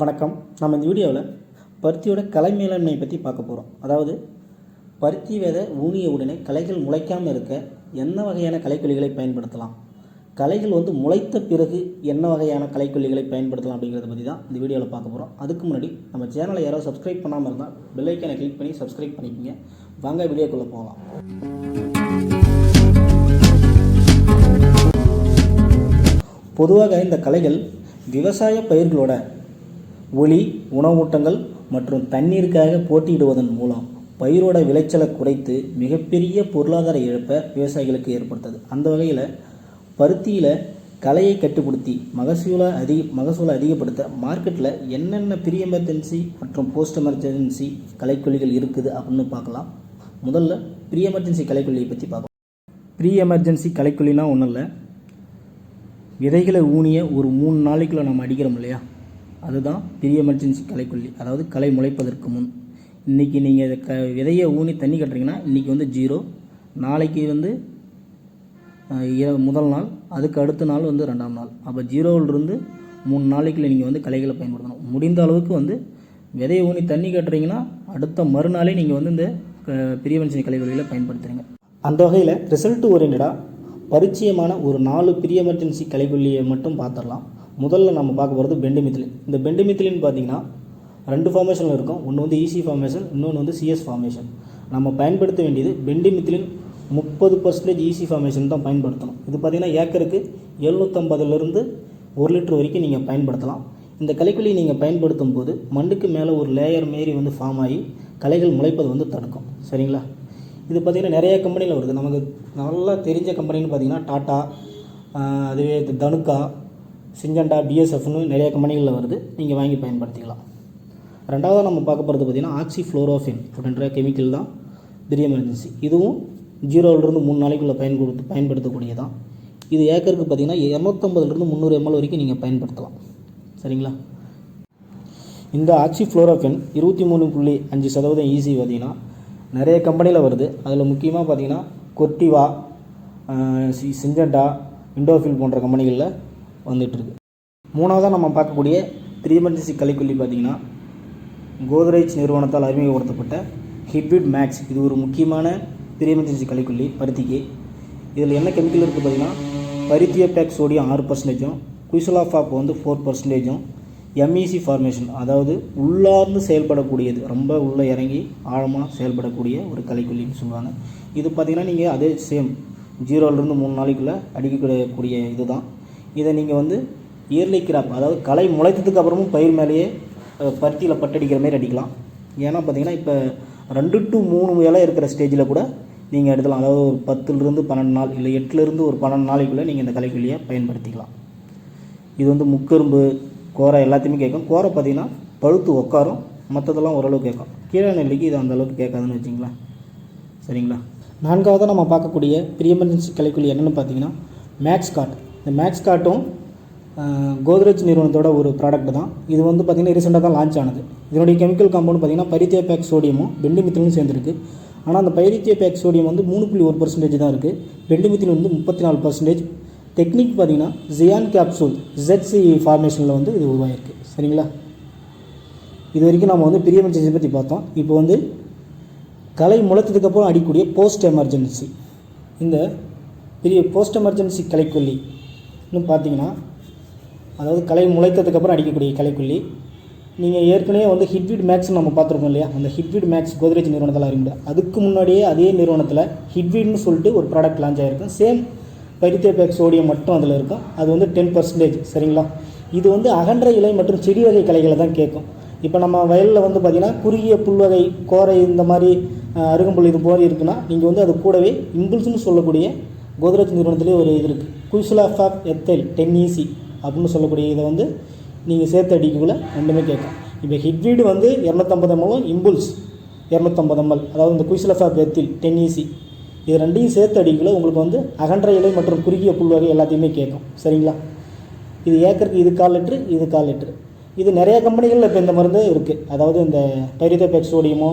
வணக்கம். நம்ம இந்த வீடியோவில் பருத்தியோட கலை மேலாண்மை பற்றி பார்க்க போகிறோம் அதாவது பருத்தி விதை ஊனிய உடனே கலைகள் முளைக்காமல் இருக்க என்ன வகையான கலைக்கொல்லிகளை பயன்படுத்தலாம்? கலைகள் வந்து முளைத்த பிறகு என்ன வகையான கலைக்கொல்லிகளை பயன்படுத்தலாம் அப்படிங்கிறத பற்றி தான் இந்த வீடியோவில் பார்க்க போகிறோம் அதுக்கு முன்னாடி நம்ம சேனலை யாரோ சப்ஸ்கிரைப் பண்ணாமல் இருந்தால் பெல் கிளிக் பண்ணி சப்ஸ்கிரைப் பண்ணிக்கோங்க. வாங்க வீடியோக்குள்ளே போகலாம். பொதுவாக இந்த கலைகள் விவசாய பயிர்களோட ஒளி உணவூட்டங்கள் மற்றும் தண்ணீருக்காக போட்டியிடுவதன் மூலம் பயிரோட விளைச்சலை குறைத்து மிகப்பெரிய பொருளாதார இழப்பை விவசாயிகளுக்கு ஏற்படுத்துது. அந்த வகையில் பருத்தியில் கலையை கட்டுப்படுத்தி மகசூலை அதிக மகசூலை அதிகப்படுத்த மார்க்கெட்டில் என்னென்ன ப்ரீ எமர்ஜென்சி மற்றும் போஸ்ட் எமர்ஜென்சி கலைக்கொல்லிகள் இருக்குது அப்படின்னு பார்க்கலாம். முதல்ல ப்ரீ எமர்ஜென்சி கலைக்கொல்லியை பற்றி பார்க்கலாம். ப்ரீ எமர்ஜென்சி கலைக்கொல்லினா ஒன்றும் இல்லை. விதைகளை ஊனிய ஒரு மூணு நாளைக்குள்ள நம்ம அடிக்கிறோம் இல்லையா? அதுதான் பெரிய எமர்ஜென்சி களைக்கொல்லி அதாவது கலை முளைப்பதற்கு முன். இன்றைக்கி நீங்கள் இதை க விதையை ஊனி தண்ணி கட்டுறீங்கன்னா இன்றைக்கி வந்து ஜீரோ. நாளைக்கு வந்து முதல் நாள் அதுக்கு அடுத்த நாள் வந்து ரெண்டாம் நாள். அப்போ ஜீரோவிலிருந்து மூணு நாளைக்குள்ள நீங்கள் வந்து கலைகளை பயன்படுத்தணும். முடிந்த அளவுக்கு வந்து விதையை ஊனி தண்ணி கட்டுறீங்கன்னா அடுத்த மறுநாளே நீங்கள் வந்து இந்த பெரிய மனுஷன் களைக்கொல்லியில் பயன்படுத்துறீங்க. அந்த வகையில் ரிசல்ட் ஓரியன்டாக பரிச்சயமான ஒரு நாலு ப்ரீ எமர்ஜென்சி களைக்கொல்லியை மட்டும் பார்த்துடலாம். முதல்ல நம்ம பார்க்க போகிறது பெண்டுமித்திலின் இந்த பெண்டுமித்திலின் பார்த்தீங்கன்னா ரெண்டு ஃபார்மேஷனில் இருக்கும். ஒன்று வந்து ஈசி ஃபார்மேஷன் இன்னொன்று வந்து சிஎஸ் ஃபார்மேஷன் நம்ம பயன்படுத்த வேண்டியது பெண்டுமித்திலின் முப்பது பர்சன்டேஜ் ஈசி ஃபார்மேஷன் தான் பயன்படுத்தணும். இது பார்த்திங்கன்னா ஏக்கருக்கு எழுநூற்றம்பதுலேருந்து ஒரு லிட்டர் வரைக்கும் நீங்கள் பயன்படுத்தலாம். இந்த கலைக்குழியை நீங்கள் பயன்படுத்தும் போது மண்ணுக்கு மேலே ஒரு லேயர் மாரி வந்து ஃபார்ம் ஆகி களைகள் முளைப்பது வந்து தடுக்கும். சரிங்களா? இது பார்த்திங்கன்னா நிறைய கம்பெனியில் வருது. நமக்கு நல்லா தெரிஞ்ச கம்பெனின்னு பார்த்தீங்கன்னா டாட்டா அதுவே தனுக்கா சிஞ்சண்டா பிஎஸ்எஃப்னு நிறைய கம்பெனிகளில் வருது. நீங்கள் வாங்கி பயன்படுத்திக்கலாம். ரெண்டாவது நம்ம பார்க்க போகிறது பார்த்திங்கன்னா ஆக்சி ஃப்ளோரோஃபின் அப்படின்ற கெமிக்கல் தான். பெரிய எமர்ஜென்சி இதுவும் ஜீரோவிலிருந்து மூணு நாளைக்குள்ளே பயன் கொடுத்து பயன்படுத்தக்கூடிய தான் இது ஏக்கருக்கு பார்த்திங்கன்னா இரநூத்தம்பதுலேருந்து முந்நூறு எம்எல் வரைக்கும் நீங்கள் பயன்படுத்தலாம். சரிங்களா? இந்த ஆக்சி ஃப்ளோரோஃபின் இருபத்தி மூணு புள்ளி அஞ்சு சதவீதம் ஈஸி பார்த்தீங்கன்னா நிறைய கம்பெனியில் வருது. அதில் முக்கியமாக பார்த்தீங்கன்னா கொர்டிவா சி- சிஞ்சண்டா இண்டோஃபில் போன்ற கம்பெனிகளில் வந்துட்டுருக்கு. மூணாவதாக நம்ம பார்க்கக்கூடிய த்ரீ எமர்ஜென்சி கலைக்கொல்லி பார்த்தீங்கன்னா கோத்ரேஜ் நிறுவனத்தால் அறிமுகப்படுத்தப்பட்ட ஹிட்விட் மேக்ஸ் இது ஒரு முக்கியமான த்ரீ எமர்ஜென்சி கலைக்கொல்லி பருத்திக்கு. இதில் என்ன கெமிக்கல் இருக்குது பார்த்தீங்கன்னா பருத்தியோபேக் சோடியம் ஆறு பர்சன்டேஜும் குய்சலாஃபாப் வந்து ஃபோர் பர்சன்டேஜும் எம்இசி ஃபார்மேஷன் அதாவது உள்ளார்ந்து செயல்படக்கூடியது ரொம்ப உள்ளே இறங்கி ஆழமாக செயல்படக்கூடிய ஒரு கலைக்கொல்லின்னு சொல்லுவாங்க. இது பார்த்திங்கன்னா நீங்கள் அதே சேம் ஜீரோலேருந்து மூணு நாளைக்குள்ளே அடிக்கக்கூடிய இது தான் இதை நீங்கள் வந்து இயர்லி கிராப் அதாவது களை முளைத்ததுக்கு அப்புறமும் பயிர் மேலேயே பருத்தியில் பட்டடிக்கிற மாதிரி அடிக்கலாம். ஏன்னா பார்த்தீங்கன்னா இப்போ ரெண்டு டு மூணு இலை இருக்கிற ஸ்டேஜில் கூட நீங்கள் எடுக்கலாம் அதாவது ஒரு பத்துலேருந்து பன்னெண்டு நாள் இல்லை எட்டுலேருந்து ஒரு பன்னெண்டு நாளைக்குள்ளே நீங்கள் இந்த கலைக்குள்ளியை பயன்படுத்திக்கலாம். இது வந்து முக்கரும்பு கோரை எல்லாத்தையுமே கேட்கும். கோரை பார்த்தீங்கன்னா பழுத்து உட்காரும் மற்றதெல்லாம் ஓரளவு கேட்கும். கீழே நெல்லிக்கு இது அந்தளவுக்கு கேட்காதுன்னு வச்சிங்களேன். சரிங்களா? நான்காவதாக நம்ம பார்க்கக்கூடிய ப்ரீ எமர்ஜென்சி கலைக்குள்ளி என்னென்னு பார்த்தீங்கன்னா மேக்ஸ் காட் இந்த மேக்ஸ் காட்டும் கோத்ரேஜ் நிறுவனத்தோட ஒரு ப்ராடக்ட் தான். இது வந்து பார்த்திங்கன்னா ரீசெண்டாக தான் லான்ச் ஆனது. இதனுடைய கெமிக்கல் காம்பவுண்ட் பார்த்திங்கன்னா பரித்தியோபேக் சோடியமும் பெண்டிமித்திலும் சேர்ந்துருக்கு. ஆனால் அந்த பைரித்தியோபேக் சோடியம் வந்து மூணு புள்ளி ஒரு பர்சன்டேஜ் தான் இருக்குது பெண்டிமித்தில் வந்து முப்பத்தி நாலு பர்சன்டேஜ் டெக்னிக் பார்த்திங்கன்னா ஜியான் கேப்சூல் ஜெட்சி ஃபார்மேஷனில் வந்து இது உருவாகிருக்கு சரிங்களா? இது வரைக்கும் நம்ம வந்து பிரியம் எமர்ஜென்சி பற்றி பார்த்தோம். இப்போ வந்து கலை முளைத்ததுக்கப்புறம் அடிக்கூடிய போஸ்ட் எமர்ஜென்சி இந்த பெரிய போஸ்ட் எமர்ஜென்சி கலைக்கொல்லி இன்னும் பார்த்தீங்கன்னா அதாவது களை முளைத்ததுக்கப்புறம் அடிக்கக்கூடிய கலைக்குள்ளி நீங்கள் ஏற்கனவே வந்து ஹிட்விட் மேக்ஸ் நம்ம பார்த்துருக்கோம் இல்லையா? அந்த ஹிட்விட் மேக்ஸ் கோத்ரேஜ் நிறுவனத்தில் அறிமுக அதுக்கு முன்னாடியே அதே நிறுவனத்தில் ஹிட்விட்னு சொல்லிட்டு ஒரு ப்ராடக்ட் லான்ச் ஆகிருக்கும் சேம் பரித்தேபேக் சோடியம் மட்டும் அதில் இருக்கும். அது வந்து டென் பர்சன்டேஜ் சரிங்களா? இது வந்து அகன்ற இலை மற்றும் செடி வகை கலைகளை தான் கேட்கும். இப்போ நம்ம வயலில் வந்து பார்த்திங்கன்னா குறுகிய புல்வகை கோரை இந்த மாதிரி அருகம்புல் இது போல் இருக்குன்னா நீங்கள் வந்து அது கூடவே இம்புல்ஸ்னு சொல்லக்கூடிய கோத்ரேஜ் நிறுவனத்திலே ஒரு இது இருக்குது குய்சுலாஃபாப் எத்தல் டென் ஈசி அப்படின்னு சொல்லக்கூடிய இதை வந்து நீங்கள் சேர்த்து அடிக்கக்குள்ள ரெண்டுமே கேட்கும் இப்போ ஹிட்வீடு வந்து இரநூத்தம்பது எம்எல்லும் இம்புல்ஸ் இரநூத்தம்பது எம்எல். அதாவது இந்த குய்சுலாஃபாப் எத்தில் டென் ஈசி இது ரெண்டையும் சேர்த்து அடிக்கக்குள்ள உங்களுக்கு வந்து அகன்ற இலை மற்றும் குறுகிய புல்வகை எல்லாத்தையுமே கேட்கும். சரிங்களா? இது ஏக்கருக்கு இது கால் லிட்ரு இது கால் லிட்ரு இது நிறைய கம்பெனிகளில் இப்போ இந்த மருந்து இருக்குது அதாவது இந்த பைரிதோபேக் சோடியமோ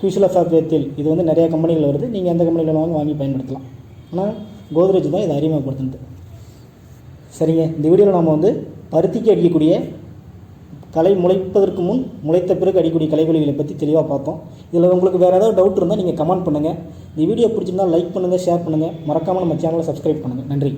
குயிசலஃபாப் எத்தில் இது வந்து நிறைய கம்பெனிகள் வருது. நீங்கள் எந்த கம்பெனியில் வாங்கி வாங்கி பயன்படுத்தலாம். ஆனால் கோத்ரேஜ் தான் இதை அறிமுகப்படுத்துனது. சரிங்க இந்த வீடியோவில் நம்ம வந்து பருத்திக்கு அடிக்கக்கூடிய களை முளைப்பதற்கு முன் முளைத்த பிறகு அடிக்கக்கூடிய கலைவழிகளை பற்றி தெளிவாக பார்த்தோம். இதில் உங்களுக்கு வேறு ஏதாவது டவுட் இருந்தால் நீங்கள் கமெண்ட் பண்ணுங்கள் இந்த வீடியோ பிடிச்சிருந்தால் லைக் பண்ணுங்கள் ஷேர் பண்ணுங்கள் மறக்காமல் நம்ம சேனலை சப்ஸ்கிரைப் பண்ணுங்கள் நன்றி.